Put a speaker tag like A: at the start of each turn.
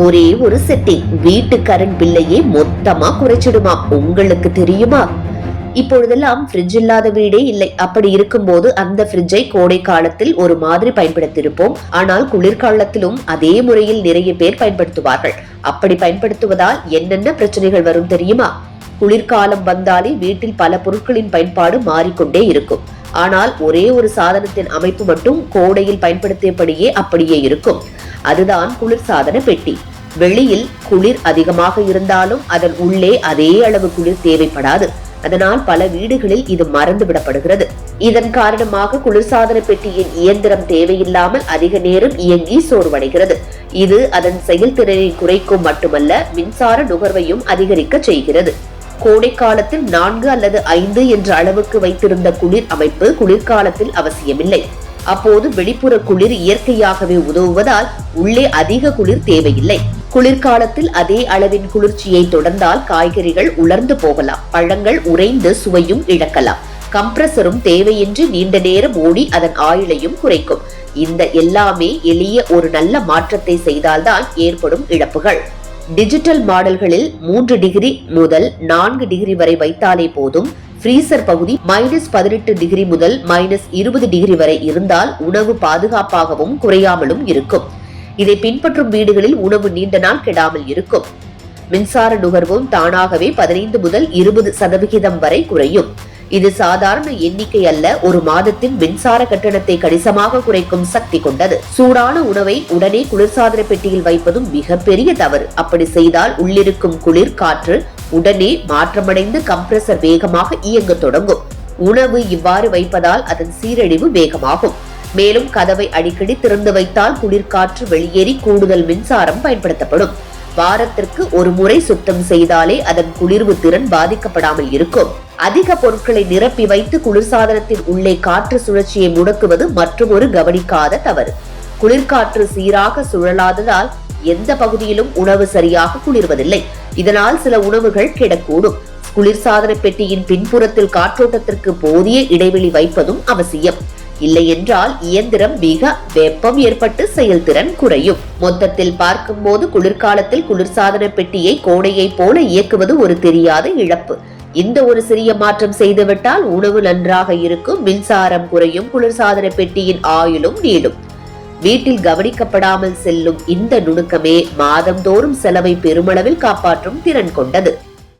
A: ஒரே ஒரு செட்டிங் வீட்டு கரண்ட் பில்லையே மொத்தமா குறைச்சிடுமா? உங்களுக்கு தெரியுமா? இப்பொழுதெல்லாம் ஃப்ரிட்ஜ் இல்லாத வீடே இல்லை. அப்படி இருக்கும்போது அந்த ஃப்ரிட்ஜை கோடை காலத்தில் ஒரு மாதிரி பயன்படுத்தியிருப்போம். ஆனால் குளிர்காலத்திலும் அதே முறையில் நிறைய பேர் பயன்படுத்துவார்கள். அப்படி பயன்படுத்துவதால் என்னென்ன பிரச்சனைகள் வரும் தெரியுமா? குளிர்காலம் வந்தாலே வீட்டில் பல பொருட்களின் பயன்பாடு மாறிக்கொண்டே இருக்கும். ஆனால் ஒரே ஒரு சாதனத்தின் அமைப்பு மட்டும் கோடையில் பயன்படுத்தியபடியே அப்படியே இருக்கும். அதுதான் குளிர்சாதன பெட்டி. வெளியில் குளிர் அதிகமாக இருந்தாலும் அதன் உள்ளே அதே அளவு குளிர் தேவைப்படாது. அதனால் பல வீடுகளில் இது மறந்து விடப்படுகிறது. இதன் காரணமாக குளிர்சாதன பெட்டியின் இயந்திரம் தேவையில்லாமல் அதிக நேரம் இயங்கி சோர்வடைகிறது. இது அதன் செயல்திறனை குறைக்கும் மட்டுமல்ல மின்சார நுகர்வையும் அதிகரிக்க செய்கிறது. கோடை காலத்தில் நான்கு அல்லது ஐந்து என்ற அளவுக்கு வைத்திருந்த குளிர் அமைப்பு குளிர்காலத்தில் அவசியமில்லை. அப்போது வெளிப்புற குளிர் இயற்கையாகவே உதவுவதால் உள்ளே அதிக குளிர் தேவையில்லை. குளிர்காலத்தில் அதே அளவின் குளிர்ச்சியை தொடர்ந்தால் காய்கறிகள் உலர்ந்து போகலாம். பழங்கள் உறைந்து சுவையும் இழக்கலாம். கம்ப்ரஸரும் தேவையின்றி நீண்ட நேரம் ஓடி அதன் ஆயுளையும் குறைக்கும். இந்த எல்லாமே எளிய ஒரு நல்ல மாற்றத்தை செய்தால்தான் ஏற்படும் இழப்புகள். டிஜிட்டல் மாடல்களில் மூன்று டிகிரி முதல் நான்கு டிகிரி வரை வைத்தாலே போதும். ஃப்ரீசர் பகுதி மைனஸ் பதினெட்டு டிகிரி முதல் மைனஸ் இருபது டிகிரி வரை இருந்தால் உணவு பாதுகாப்பாகவும் குறையாமலும் இருக்கும். இதை பின்பற்றும் வீடுகளில் உணவு நீண்ட நாள் கெடாமல் இருக்கும். மின்சார நுகர்வும் தானாகவே பதினைந்து முதல் இருபது சதவிகிதம் வரை குறையும். இது சாதாரண எண்ணிக்கை அல்ல ஒரு மாதத்தின் மின்சார கட்டணத்தை கணிசமாக குறைக்கும் சக்தி கொண்டது. சூடான உணவை உடனே குளிர்சாதன பெட்டியில் வைப்பதும் மிகப்பெரிய தவறு. அப்படி செய்தால் உள்ளிருக்கும் குளிர் காற்று உடனே மாற்றமடைந்து கம்ப்ரஸர் வேகமாக இயங்க தொடங்கும். உணவு இவ்வாறு வைப்பதால் அதன் சீரழிவு வேகமாகும். மேலும் கதவை அடிக்கடி திறந்து வைத்தால் குளிர்காற்று வெளியேறி கூடுதல் மின்சாரம் பயன்படுத்தப்படும். வாரத்திற்கு ஒரு முறை சுத்தம் செய்தாலே அதன் குளிர்வு திறன் பாதிக்கப்படாமல் இருக்கும். அதிக பொருட்களை நிரப்பி வைத்து குளிர்சாதனத்தின் உள்ளே காற்று சுழற்சியை முடக்குவது மற்றும் ஒரு கவனிக்காத தவறு. குளிர்காற்று சீராக சுழலாததால் எந்த பகுதியிலும் உணவு சரியாக குளிர்வதில்லை. இதனால் சில உணவுகள் கிடக்கூடும். குளிர்சாதன பெட்டியின் பின்புறத்தில் காற்றோட்டத்திற்கு போதிய இடைவெளி வைப்பதும் அவசியம். இல்லை என்றால் இயந்திரம் மிக வெப்பம் ஏற்பட்டு செயல்திறன் குறையும். மொத்தத்தில் பார்க்கும்போது குளிர்காலத்தில் குளிர்சாதன பெட்டியை கோடையை போல இயக்குவது ஒரு தெரியாத இழப்பு. இந்த ஒரு சிறிய மாற்றம் செய்துவிட்டால் உணவு நன்றாக இருக்கும் மின்சாரம் குறையும் குளிர்சாதன பெட்டியின் ஆயுளும் நீளும். வீட்டில் கவனிக்கப்படாமல் செல்லும் இந்த நுணுக்கமே மாதந்தோறும் செலவை பெருமளவில் காப்பாற்றும் திறன் கொண்டது.